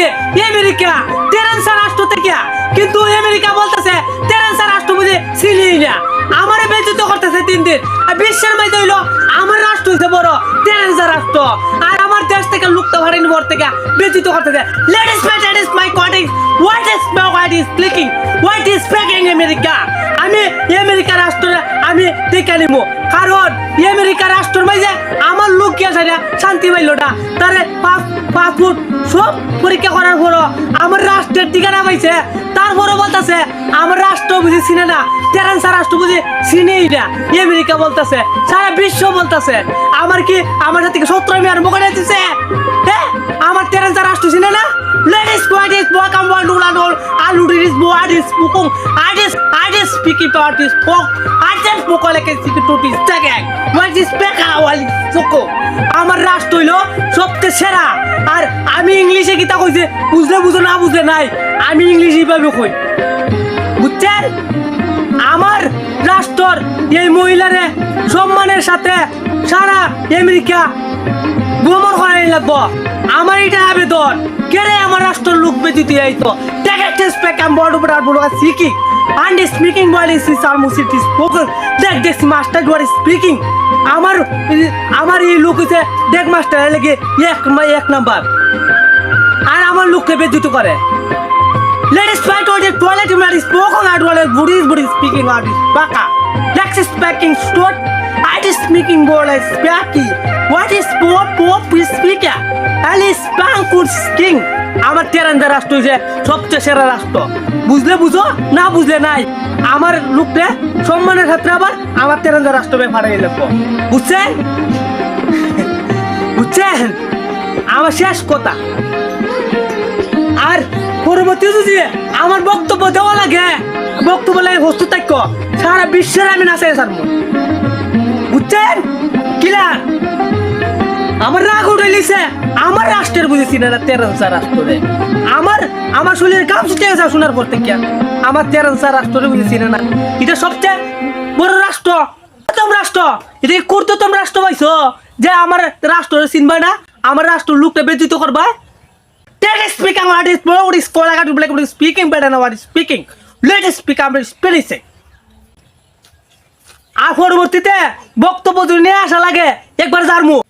বুঝি আমেরিকা, তেরেন্সা রাষ্ট্র থেকে। কিন্তু আমেরিকা বলতেছে, তেরেন্সা রাষ্ট্র বুঝি চিনি না। আমারে বেচিত করতেছে তিন দিন। আর বিশ্বের মাঝে হইল, আমার রাষ্ট্র হইছে বড়, তেরেন্সা রাষ্ট্র। আর আমার দেশ থেকে লুপ্ত পারেনি ভর থেকে বেচিত করতেছে। Ladies my ladies my quoting what is my what is clicking speaking America আমি আমেরিকা রাষ্ট্র আমি টিকা নিব। কারণ আমেরিকা রাষ্ট্রের মাঝে আমার লোক কি আছে শান্তি পাইল তারে পাসপোর্ট সব পরীক্ষা করার পরও আমার রাষ্ট্রের ঠিকানা পাইছে। তারপরও বলতেছে, আমার রাষ্ট্র বুঝি চিনে না। তেরান্সা রাষ্ট্র বুঝি চিনেই না। আমেরিকা বলতেছে, সারা বিশ্ব বলতেছে। আমার কি আমার সাথে সত্তর আর মুখে দিচ্ছে হ্যাঁ? Just spoke like a to this. What is soko. আমার রাষ্ট্র হইল সবচেয়ে সেরা। আর আমি ইংলিশে কিতা কইছে, বুঝলে বুঝো, না বুঝলে নাই। আমি ইংলিশ এইভাবে কই। বুঝছেন? আমার রাষ্ট্রর এই মহিলারে সম্মানের সাথে সারা আমেরিকা ভ্রমণ করাই লাগবো। আমার এটা আবেদন। কেরে আমার রাষ্ট্র লোক বেদিতে আইতো? টেক একটা স্পেক আম বড় বড় বড় স্পিকিং and স্পিকিং বলে সিস almost it is spoken দেখ দেখ মাস্টার what is স্পিকিং আমার আমার এই লোক হইছে দেখ মাস্টার লাগে এক এক নাম্বার আর আমার লোককে বেদিত করে Ladies fight all the toilet man is spoken out while booty is booty speaking out is baka. Lex is speaking stood. I আমার তেরান্দা রাষ্ট্র যে সবচেয়ে সেরা রাষ্ট্র। বুঝলে বুঝো? না বুঝলে নাই। আমার লোকটা সম্মানের ক্ষেত্রে আবার আমার তেরান্দা রাষ্ট্র ফাটাই লাগবো বুঝছেন? বুঝছেন? আমার শেষ কথা। আর পরবর্তী যদি আমার বক্তব্য দেওয়া লাগে, বক্তব্য লাগে হস্তু সারা বিশ্বের আমি নাচাই সারব বুঝছেন? কিলার আমার রাগ উঠে লিছে আমার রাষ্ট্রের বুঝেছি না তেরনসা রাষ্ট্রে আমার আমার শরীরের কাম ছুটে গেছে শোনার পর থেকে আমার তেরনসা রাষ্ট্রে বুঝেছি না এটা সবচেয়ে বড় রাষ্ট্র প্রথম রাষ্ট্র এটা করতম রাষ্ট্র যে আমার চিনবা না আমার রাষ্ট্র লোকটা বেজিত করবা called is speaking what is speak what is আর পরবর্তীতে বক্তব্য যদি নিয়ে আসা লাগে একবার যার মুখ